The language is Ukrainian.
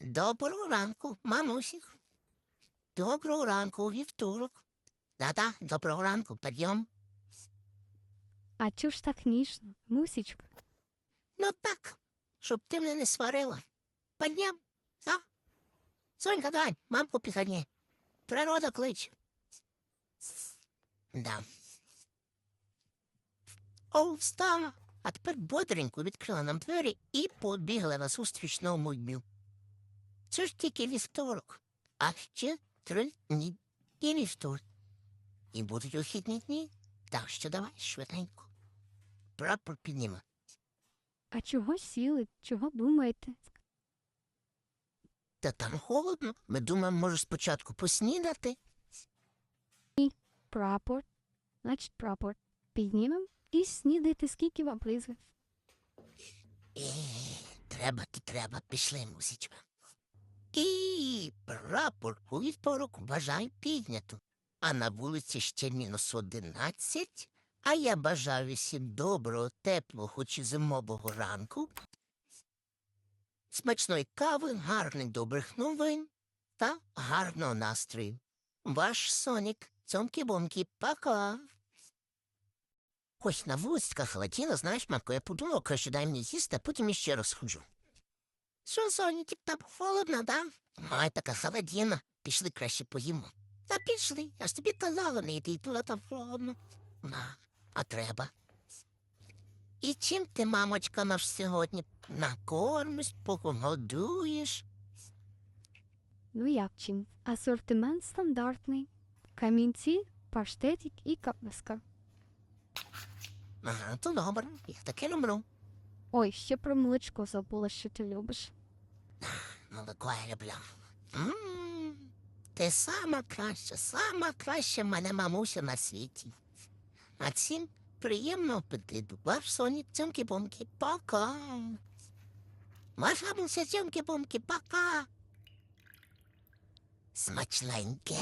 Доброго ранку, мамусік. Доброго ранку, вівторок. Да-да, доброго ранку, підйом. А чого ж так ніжно, мусічка? Ну так, щоб ти мене не сварила. Підйом, а? Сонька, давай, мамку підгані. Природа кличе. Да. О, встала. А тепер бодренько відкрила нам двері і побігла на зустріч новому. Це ж тільки вівторок, а ще три дні і вівторок. І будуть вихідні дні, так що давай швиденько. Прапор підніма. А чого сіли? Чого думаєте? Та там холодно. Ми думаємо, може спочатку поснідати. Прапор. Значить, прапор. Піднімем і снідайте, скільки вам. Е, треба, то треба, пішли, мусічка. І прапор у вівторок бажаю піднято. А на вулиці ще мінус одинадцять, а я бажаю всім доброго, теплого, хоч і зимового ранку. Смачної кави, гарних добрих новин та гарного настрою. Ваш Сонік, цьомки-бомки, пока. Ось на вулиці така холодіна, знаєш, мамко, я подумав, краще дай мені з'їсти, а потім іще раз ходжу. Що, Сонік, там холодно, да? Ай, така холодіна. Пішли краще поїмо. Та пішли, я ж тобі казала, не йти, туди там холодно. На, а треба. І чим ти, мамочка, наш сьогодні накормиш, погодуєш? Ну як чим? Асортимент стандартний. Камінці, паштетик і капуска. Ага, то добре, я таке люблю. Ой, ще про молочко забула, що ти любиш. Молоко я люблю. М, Ти сама краща, сама краща мене мамуся на світі. А всім приємного апетиту. Ваш Сонік цьомки-бомки, пока. Ваша мамуся цьомки-бомки, пока. Смачненьке.